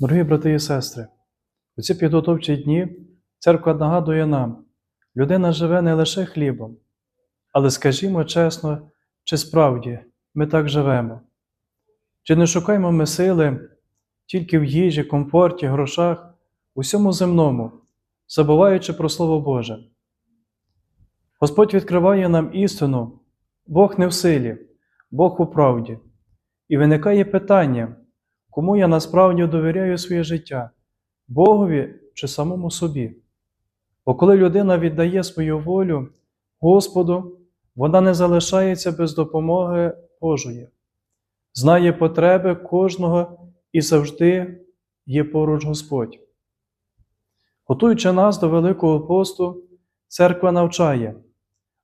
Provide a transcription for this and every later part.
Дорогі брати і сестри, у ці підготовчі дні церква нагадує нам, людина живе не лише хлібом, але скажімо чесно, чи справді ми так живемо? Чи не шукаємо ми сили тільки в їжі, комфорті, грошах, усьому земному, забуваючи про Слово Боже? Господь відкриває нам істину, Бог не в силі, Бог у правді. І виникає питання, кому я насправді довіряю своє життя Богові чи самому собі. Бо коли людина віддає свою волю Господу, вона не залишається без допомоги Божої, знає потреби кожного і завжди є поруч Господь. Готуючи нас до Великого посту, церква навчає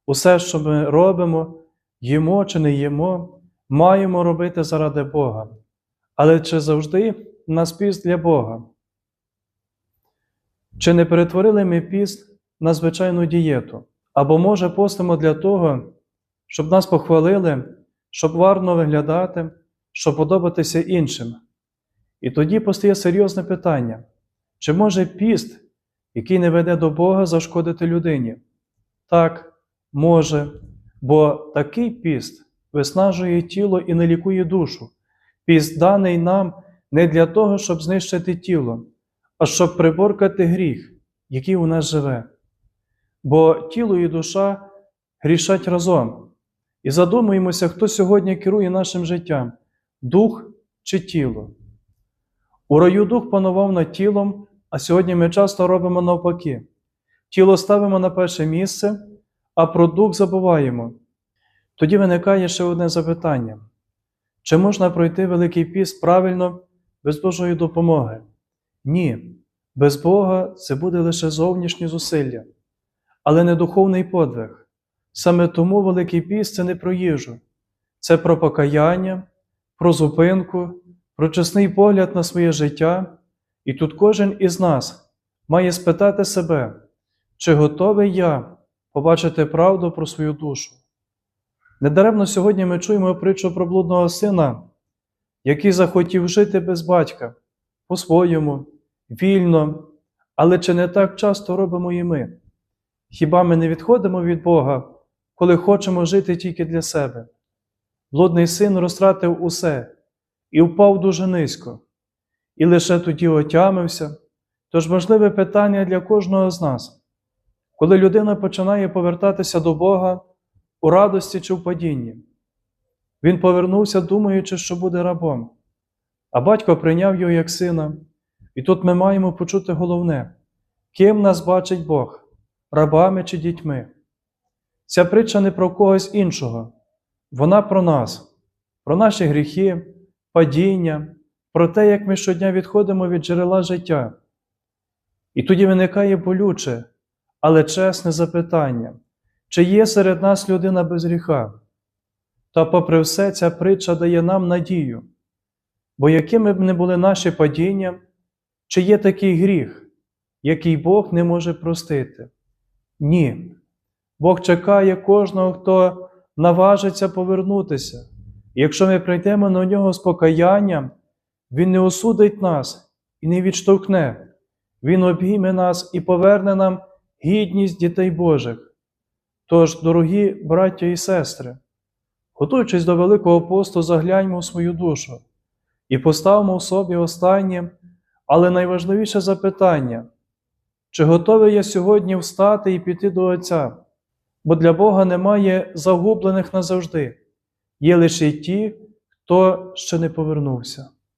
усе, що ми робимо, їмо чи не їмо, маємо робити заради Бога. Але чи завжди в нас піст для Бога? Чи не перетворили ми піст на звичайну дієту? Або, може, постимо для того, щоб нас похвалили, щоб гарно виглядати, щоб подобатися іншим? І тоді постає серйозне питання: чи може піст, який не веде до Бога, зашкодити людині? Так, може, бо такий піст виснажує тіло і не лікує душу. Піст даний нам не для того, щоб знищити тіло, а щоб приборкати гріх, який у нас живе. Бо тіло і душа грішать разом. І задумуємося, хто сьогодні керує нашим життям дух чи тіло. У раю дух панував над тілом, а сьогодні ми часто робимо навпаки. Тіло ставимо на перше місце, а про дух забуваємо. Тоді виникає ще одне запитання: чи можна пройти Великий піст правильно без Божої допомоги? Ні, без Бога це буде лише зовнішні зусилля, але не духовний подвиг. Саме тому Великий піст це не про їжу, це про покаяння, про зупинку, про чесний погляд на своє життя, і тут кожен із нас має спитати себе, чи готовий я побачити правду про свою душу. Недаремно сьогодні ми чуємо притчу про блудного сина, який захотів жити без батька, по-своєму, вільно, але чи не так часто робимо і ми? Хіба ми не відходимо від Бога, коли хочемо жити тільки для себе? Блудний син розтратив усе і впав дуже низько, і лише тоді отямився. Тож важливе питання для кожного з нас, коли людина починає повертатися до Бога у радості чи в падінні. Він повернувся, думаючи, що буде рабом, а батько прийняв його як сина. І тут ми маємо почути головне, ким нас бачить Бог, рабами чи дітьми. Ця притча не про когось іншого, вона про нас, про наші гріхи, падіння, про те, як ми щодня відходимо від джерела життя. І тоді виникає болюче, але чесне запитання, чи є серед нас людина без гріха? Та, попри все, ця притча дає нам надію, бо якими б не були наші падіння, чи є такий гріх, який Бог не може простити? Ні. Бог чекає кожного, хто наважиться повернутися. І якщо ми прийдемо на нього з покаянням, Він не осудить нас і не відштовхне, Він обійме нас і поверне нам гідність дітей Божих. Тож, дорогі браття і сестри, готуючись до Великого посту, загляньмо в свою душу і поставимо в собі останнє, але найважливіше запитання, чи готовий я сьогодні встати і піти до Отця? Бо для Бога немає загублених назавжди, є лише ті, хто ще не повернувся.